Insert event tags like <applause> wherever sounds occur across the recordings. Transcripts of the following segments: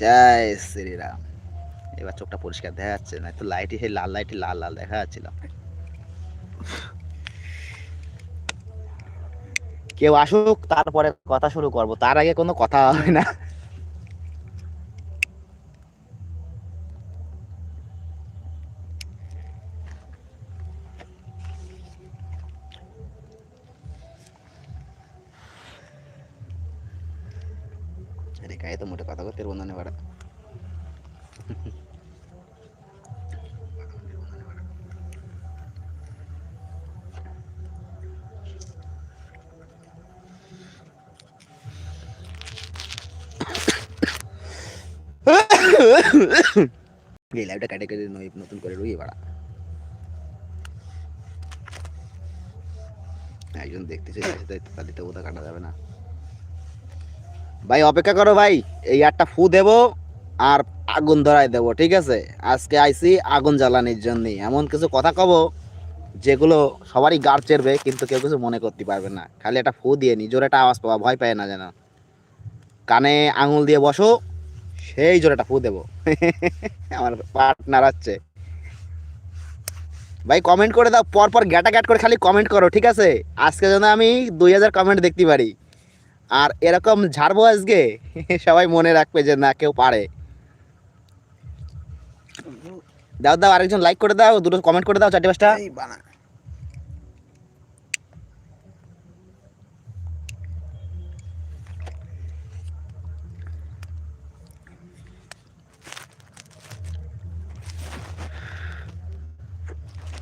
জয় শ্রীরাম। এবার চোখটা পরিষ্কার দেখা যাচ্ছে না তো লাইটে সেই লাল লাইটে লাল লাল দেখা যাচ্ছিল। কেউ আসুক, তারপরে কথা শুরু করব। তার আগে কোনো কথা হবে না। ರೆಕಾಯಿತು ಮುಟ್ಟ ಕಥ ಗೊತ್ತಿರುವ ಒಂದನೇ ಬೇಡ এই লাইভটা কাটে কেটে নয় নতুন করে রুই বাড়া একজন দেখতেছে তাদের তো বোধ কাটা যাবে না ভাই, অপেক্ষা করো ভাই, এই একটা ফু দেবো আর আগুন ধরাই দেবো, ঠিক আছে? আজকে আইসি আগুন জ্বালানির জন্য। এমন কিছু কথা কব যেগুলো সবারই গাড় চেরবে, কিন্তু কেউ কিছু মনে করতে পারবে না। খালি একটা ফু দিয়ে নি, জোরে একটা আওয়াজ পাওয়া ভয় পায় না যেন। কানে আঙুল দিয়ে বসো, সেই জোরে একটা ফু দেবো। <laughs> আমার পার্টনার আছে ভাই কমেন্ট করে দাও পর পর গ্যাটা গ্যাট করে খালি কমেন্ট করো, ঠিক আছে? আজকে যেন আমি দুই হাজার কমেন্ট দেখতে পারি। আর এরকম ঝাড়বো আজকে <laughs> সবাই মনে রাখবে যে না কেউ পারে। দাও দাও আরেকজন লাইক করে দাও দুটো কমেন্ট করে দাও চারটে পাঁচটা।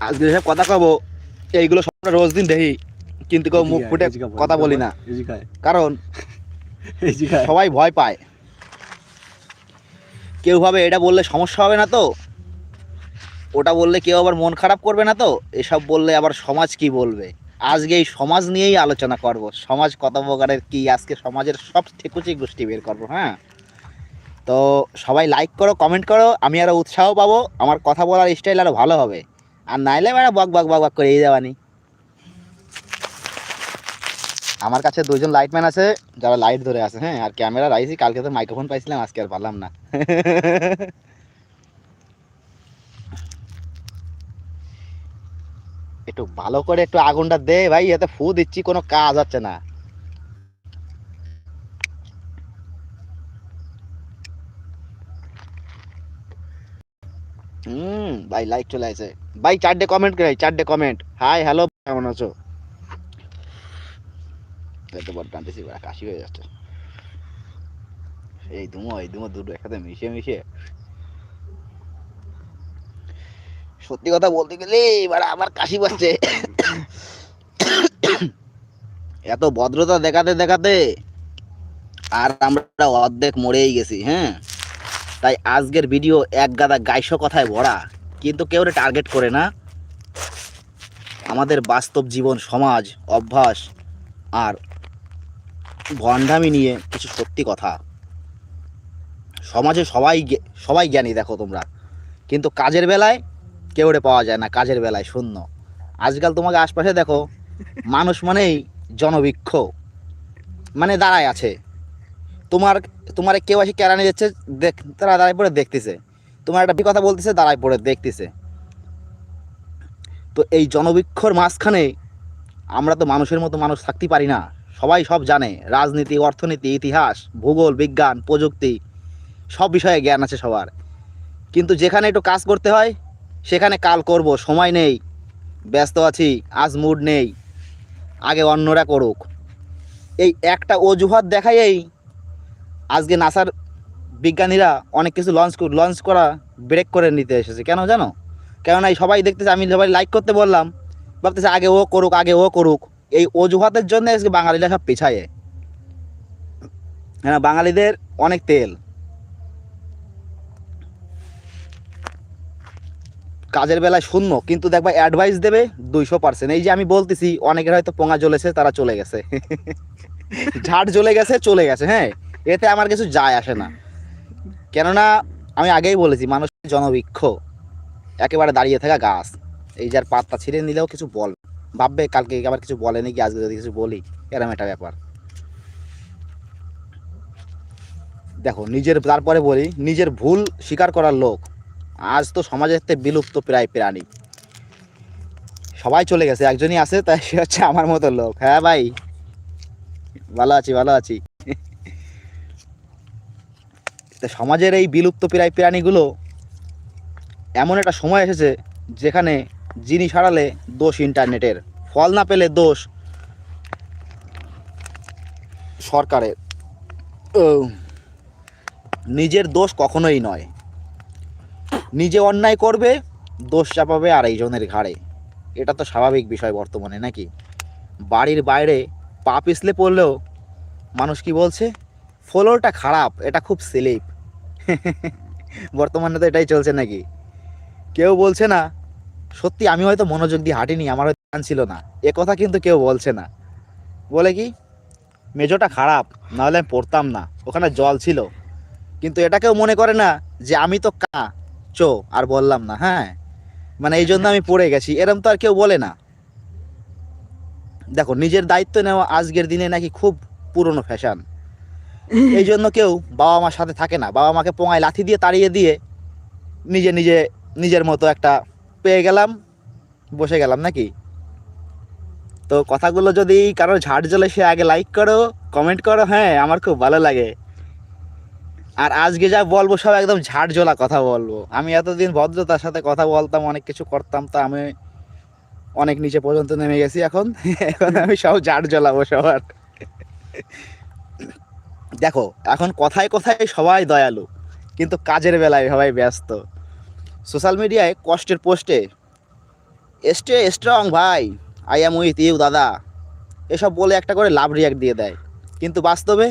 আজকে যেসব কথা কব এইগুলো সব রোজ দিন দেখি। কিন্তু কেউ মুখ ফুটে কথা বলি না। কারণ <laughs> সবাই ভয় পায়। কেউ ভাবে এটা বললে সমস্যা হবে না তো? ওটা বললে কেউ আবার মন খারাপ করবে না তো? এসব বললে আবার সমাজ কি বলবে? আজকে এই সমাজ নিয়েই আলোচনা করব। সমাজ কত প্রকারের কি? আজকে সমাজের সব ঠিকুচি গোষ্ঠী বের করব হ্যাঁ? তো সবাই লাইক করো কমেন্ট করো আমি আরও উৎসাহ পাবো। আমার কথা বলার স্টাইল আরও ভালো হবে। আর নাইলে মানে বক বক বক বক করে এই যাবানি আমার কাছে দুইজন লাইটম্যান আছে, যারা লাইট ধরে আছে হ্যাঁ? আর ক্যামেরা রাইছি কালকে তো মাইক্রোফোন পাইছিলাম, আজকে আর পারলাম না। <laughs> একটু ভালো করে একটু আগুনটা দে ভাই, এতে ফু দিচ্ছি, কোনো কাজ হচ্ছে না। হুম, ভাই লাইক চলে আসে। ভাই, চারটে কমেন্ট চারটে কমেন্ট হাই হ্যালো কেমন আছো? এই তো বড় টানতেছি বড় কাশি হয়ে যাচ্ছে। এই দুমো এই দুমো দুটো একসাথে মিশিয়ে মিশিয়ে। সত্যি কথা বলতে গেলে, এবার আমার কাশি পাচ্ছে। এত ভদ্রতা দেখাতে দেখাতে আর আমরা অর্ধেক মরেই গেছি হ্যাঁ? তাই আজকের ভিডিও এক গাদা গাইশ কথায় ভরা, কিন্তু কেউ টার্গেট করে না। আমাদের বাস্তব জীবন, সমাজ, অভ্যাস আর ভণ্ডামি নিয়ে কিছু সত্যি কথা। সমাজে সবাই সবাই জ্ঞানী, দেখো তোমরা। কিন্তু কাজের বেলায় কেউ পাওয়া যায় না, কাজের বেলায় শূন্য। আজকাল তোমাকে আশপাশে দেখো, মানুষ মানেই জনবৃক্ষ। মানে দাঁড়ায় আছে। তোমার তোমার কেউ এসে কেরানি যাচ্ছে দেখ তারা দাঁড়ায় পড়ে দেখতেছে। তোমার একটা কথা বলতেছে, দাঁড়ায় পড়ে দেখতেছে। তো এই জনবৃক্ষর মাঝখানে আমরা তো মানুষের মতো মানুষ থাকতে পারি না। সবাই সব জানে, রাজনীতি, অর্থনীতি, ইতিহাস, ভূগোল, বিজ্ঞান, প্রযুক্তি, সব বিষয়ে জ্ঞান আছে সবার। কিন্তু যেখানে একটু কাজ করতে হয়, সেখানে কাল করব, সময় নেই, ব্যস্ত আছি, আজ মুড নেই, আগে অন্যরা করুক। এই একটা অজুহাত দেখাই আজকে নাসার বিজ্ঞানীরা অনেক কিছু লঞ্চ লঞ্চ করা ব্রেক করে নিতে এসেছে। কেন জানো? কেননা এই সবাই দেখতেছে, আমি সবাই লাইক করতে বললাম, ভাবতেছে আগে ও করুক, আগে ও করুক। এই অজুহাতের জন্য আজকে বাঙালিরা সব পিছায়ে। হ্যাঁ বাঙালিদের অনেক তেল। কাজের বেলায় শূন্য, কিন্তু দেখবা অ্যাডভাইস দেবে দুইশো পার্সেন্ট এই যে আমি বলতেছি, অনেকের হয়তো পোঙা জ্বলেছে, তারা চলে গেছে। ঝাড় জ্বলে গেছে, চলে গেছে হ্যাঁ? এতে আমার কিছু যায় আসে না। কেননা, আমি আগেই বলেছি মানুষ জনবৃক্ষ, একেবারে দাঁড়িয়ে থাকা গাছ। এই যার পাত্তা ছিঁড়ে নিলেও কিছু বল ভাববে, কালকে আবার কিছু বলে নাকি, আজকে যদি কিছু বলি, এরম একটা ব্যাপার। দেখো, নিজের, তারপরে বলি, নিজের ভুল স্বীকার করার লোক, আজ তো সমাজের থেকে বিলুপ্ত প্রায় প্রাণী। সবাই চলে গেছে, একজনই আছে, তাই সে হচ্ছে আমার মতো লোক। হ্যাঁ ভাই? ভালো আছি ভালো আছি। সমাজের এই বিলুপ্ত প্রায় প্রাণীগুলো, এমন একটা সময় এসেছে, যেখানে জিনিস হারালে দোষ ইন্টারনেটের। ফল না পেলে দোষ সরকারের। নিজের দোষ কখনোই নয়। নিজে অন্যায় করবে, দোষ চাপাবে আর এইজনের ঘাড়ে। এটা তো স্বাভাবিক বিষয় বর্তমানে, নাকি? বাড়ির বাইরে পা পিছলে পড়লেও মানুষ কি বলছে? ফ্লোরটা খারাপ, এটা খুব স্লিপ। <laughs> বর্তমানে তো এটাই চলছে নাকি? কেউ বলছে না সত্যি আমি হয়তো মনোযোগ দিয়ে হাঁটিনি, আমার হয়তো ধ্যান ছিল না। এ কথা কিন্তু কেউ বলছে না। বলে কি? মেজোটা খারাপ, নাহলে আমি পড়তাম না, ওখানে জল ছিল। কিন্তু এটা কেউ মনে করে না যে আমি তো কা, চো, আর বললাম না হ্যাঁ? মানে এই জন্য আমি পড়ে গেছি, এরম তো আর কেউ বলে না। দেখো, নিজের দায়িত্ব নেওয়া আজকের দিনে নাকি খুব পুরনো ফ্যাশন এই জন্য কেউ বাবা মার সাথে থাকে না, বাবা মাকে পোঙায় লাথি দিয়ে তাড়িয়ে দিয়ে নিজে নিজে নিজের মতো একটা পেয়ে গেলাম, বসে গেলাম নাকি? তো কথাগুলো যদি কারোর ঝাড় জ্বলে সে আগে লাইক করো কমেন্ট করো হ্যাঁ আমার খুব ভালো লাগে। আর আজকে যা বলব সব একদম ঝাড় জ্বলা কথা বলব। আমি এতদিন ভদ্রতার সাথে কথা বলতাম, অনেক কিছু করতাম, তা আমি অনেক নিচে পর্যন্ত নেমে গেছি এখন। <laughs> এখন আমি সব ঝাড় জ্বলাবো সবার দেখো, এখন কথায় কথায় সবাই দয়ালু, কিন্তু কাজের বেলায় সবাই ব্যস্ত। সোশ্যাল মিডিয়ায় কষ্টের পোস্টে স্টে স্ট্রং ভাই, আই এম উইথ ইউ, দাদা। এসব বলে একটা করে লাভ রিয়াক্ট দিয়ে দেয়। কিন্তু বাস্তবে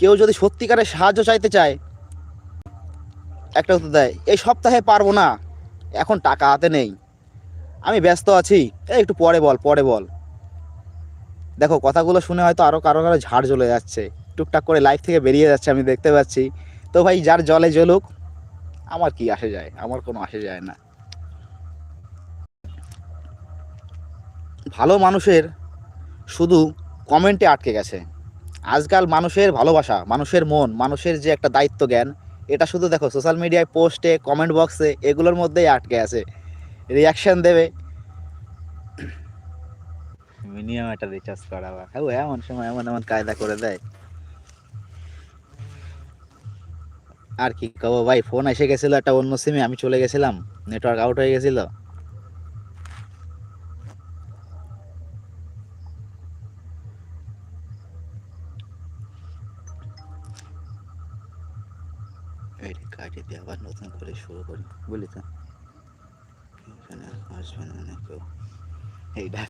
কেউ যদি সত্যিকারের সাহায্য চাইতে চায়, একটা উত্তর দেয়, এই সপ্তাহে পারব না, এখন টাকা হাতে নেই। আমি ব্যস্ত আছি একটু পরে বল পরে বল। দেখো, কথাগুলো শুনে হয়তো আরও কারও কারও ঝাড় জ্বলে যাচ্ছে। টুকটাক করে লাইফ থেকে বেরিয়ে যাচ্ছে, আমি দেখতে পাচ্ছি। তো ভাই, যার জলে জ্বলুক আমার কি আসে যায়? আমার কোনো আসে যায় না। ভালো মানুষের শুধু কমেন্টে আটকে গেছে। আজকাল মানুষের ভালোবাসা, মানুষের মন, মানুষের যে একটা দায়িত্ব জ্ঞান, এটা শুধু দেখো সোশ্যাল মিডিয়ায় পোস্টে কমেন্ট বক্সে এগুলোর মধ্যেই আটকে আছে। রিয়াকশন দেবে। মিনিমাম একটা রিচার্জ করা বা এমন সময় এমন এমন কায়দা করে দেয়। আর কি কব ভাই ফোন এসে গেছিল একটা অন্য সিমে আমি চলে গেছিলাম নেটওয়ার্ক আউট হয়ে গেছিল। দিয়ে আবার নতুন করে শুরু করি, বুঝলি তো? এখানে আসবে না কেউ। এইটা